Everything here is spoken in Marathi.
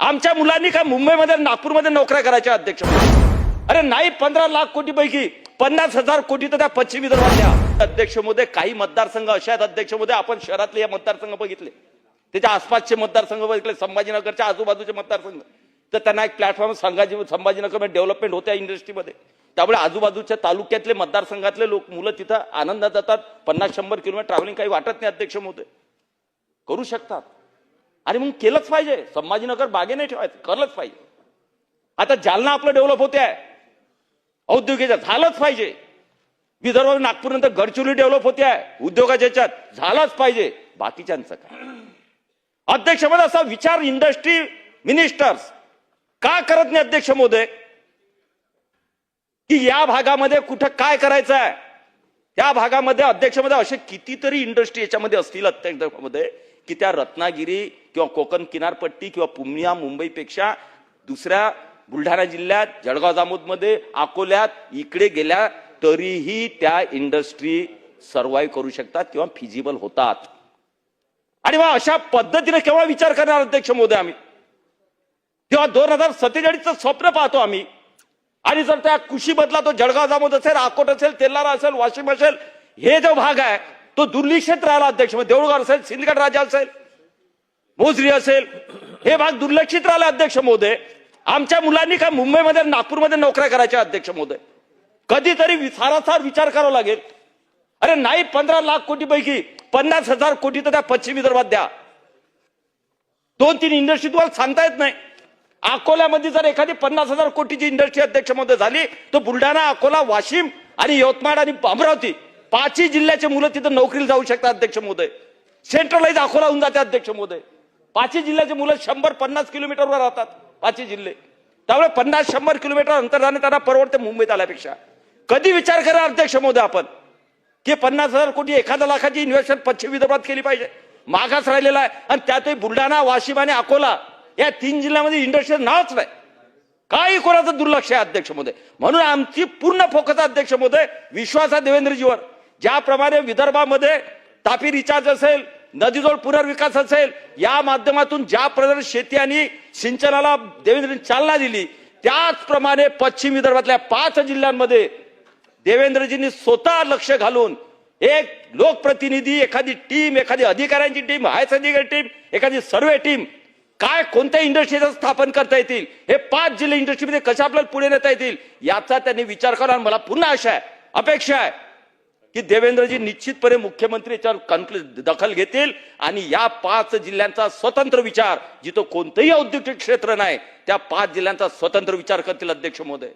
आमच्या मुलांनी का मुंबईमध्ये नागपूरमध्ये नोकऱ्या करायच्या अध्यक्ष? अरे नाही पंधरा लाख कोटी पैकी पन्नास हजार कोटी तर त्या पश्चिम विदर्भातल्या. अध्यक्षमध्ये काही मतदारसंघ असे आहेत अध्यक्षमध्ये आपण शहरातले या मतदारसंघ बघितले. त्याच्या आसपासचे मतदारसंघ बघितले संभाजीनगरच्या आजूबाजूचे मतदारसंघ. तर त्यांना एक प्लॅटफॉर्म संघाजी संभाजीनगर डेव्हलपमेंट होत्या इंडस्ट्रीमध्ये त्यामुळे आजूबाजूच्या तालुक्यातले मतदारसंघातले लोक मुलं तिथं आनंदात जातात. पन्नास शंभर किलोमीटर ट्रॅव्हलिंग काही वाटत नाही अध्यक्ष मोदी करू शकतात. आणि मग केलंच पाहिजे. संभाजीनगर बागे नाही ठेवायचं. करलंच पाहिजे. आता जालना आपलं डेव्हलप होते आहे औद्योगिक झालंच पाहिजे. विदर्भ नागपूर नंतर गडचिरोली डेव्हलप होते आहे उद्योगाच्या ह्याच्यात झालंच पाहिजे. बाकीच्यांचं काय? अध्यक्ष असा विचार इंडस्ट्री मिनिस्टर्स का करत नाही अध्यक्ष मोदय की या भागामध्ये कुठं काय करायचं आहे या भागामध्ये अध्यक्षमध्ये असे कितीतरी इंडस्ट्री याच्यामध्ये असतील अध्यक्षामध्ये की त्या रत्नागिरी किंवा कोकण किनारपट्टी किंवा पुण्या मुंबईपेक्षा दुसऱ्या बुलढाणा जिल्ह्यात जळगाव जामोदमध्ये अकोल्यात इकडे गेल्या तरीही त्या इंडस्ट्री सर्वाईव्ह करू शकतात किंवा फिजिबल होतात. आणि मग अशा पद्धतीने केव्हा विचार करणार अध्यक्ष मोदी आम्ही? तेव्हा दोन हजार सत्तेचाळीसचं स्वप्न पाहतो आम्ही. आणि जर त्या कृषी बदला तो जळगाव जामोद असेल अकोट असेल तेलारा असेल वाशिम असेल हे जो भाग आहे तो दुर्लक्षित राहिला अध्यक्ष देऊळगाव असेल सिंदगड राजा असेल. मोजरी असेल. हे भाग दुर्लक्षित राहिला अध्यक्ष महोदय आमच्या मुलांनी का मुंबईमध्ये नागपूरमध्ये नोकऱ्या करायच्या अध्यक्ष महोदय कधीतरी सारासार विचार करावा लागेल. अरे नाही पंधरा लाख कोटी पैकी पन्नास हजार कोटी तर त्या पश्चिम विदर्भात द्या. दोन तीन इंडस्ट्री तुम्हाला सांगता येत नाही. अकोल्यामध्ये जर एखादी पन्नास हजार कोटीची इंडस्ट्री अध्यक्षमध्ये झाली तर बुलढाणा अकोला वाशिम आणि यवतमाळ आणि अमरावती पाचही जिल्ह्याचे मुलं तिथं नोकरीला जाऊ शकतात अध्यक्ष महोदय सेंट्रलाइज अकोला होऊन जाते अध्यक्ष महोदय पाचही जिल्ह्याचे मुलं शंभर पन्नास किलोमीटरवर राहतात पाचही जिल्हे. त्यामुळे पन्नास शंभर किलोमीटर अंतर जाणे त्यांना परवडते मुंबईत आल्यापेक्षा. कधी विचार करा अध्यक्ष मोदय आपण की पन्नास हजार कोटी एखाद्या लाखाची इन्व्हेस्टमेंट पश्चिम विदर्भात केली पाहिजे. मागास राहिलेला आहे आणि त्यातही बुलढाणा वाशिम आणि अकोला या तीन जिल्ह्यामध्ये इंडस्ट्रियल नावच नाही. काही कोणाचं दुर्लक्ष आहे अध्यक्ष मोदय म्हणून आमची पूर्ण फोकस अध्यक्ष मोदय विश्वास आहे देवेंद्रजीवर. ज्याप्रमाणे विदर्भामध्ये तापी रिचार्ज असेल नदीजोड पुनर्विकास असेल या माध्यमातून ज्या प्रकारे शेती आणि सिंचनाला देवेंद्रनी चालना दिली त्याचप्रमाणे पश्चिम विदर्भातल्या पाच जिल्ह्यांमध्ये देवेंद्रजींनी स्वतः लक्ष घालून एक लोकप्रतिनिधी एखादी टीम एखादी अधिकाऱ्यांची टीम हायस अधिकारी टीम एखादी सर्वे टीम काय कोणत्या इंडस्ट्रीचं स्थापन करता येतील हे पाच जिल्हे इंडस्ट्रीमध्ये कशा आपल्याला पुढे नेता येतील याचा त्यांनी विचार करा आणि मला पुन्हा आशा आहे अपेक्षा आहे. की देवेंद्रजी निश्चितपणे मुख्यमंत्री याच्यावर कन्फ्लिक्ट दखल घेतील आणि या पाच जिल्ह्यांचा स्वतंत्र विचार जिथं कोणतंही औद्योगिक क्षेत्र नाही त्या पाच जिल्ह्यांचा स्वतंत्र विचार करतील अध्यक्ष महोदय.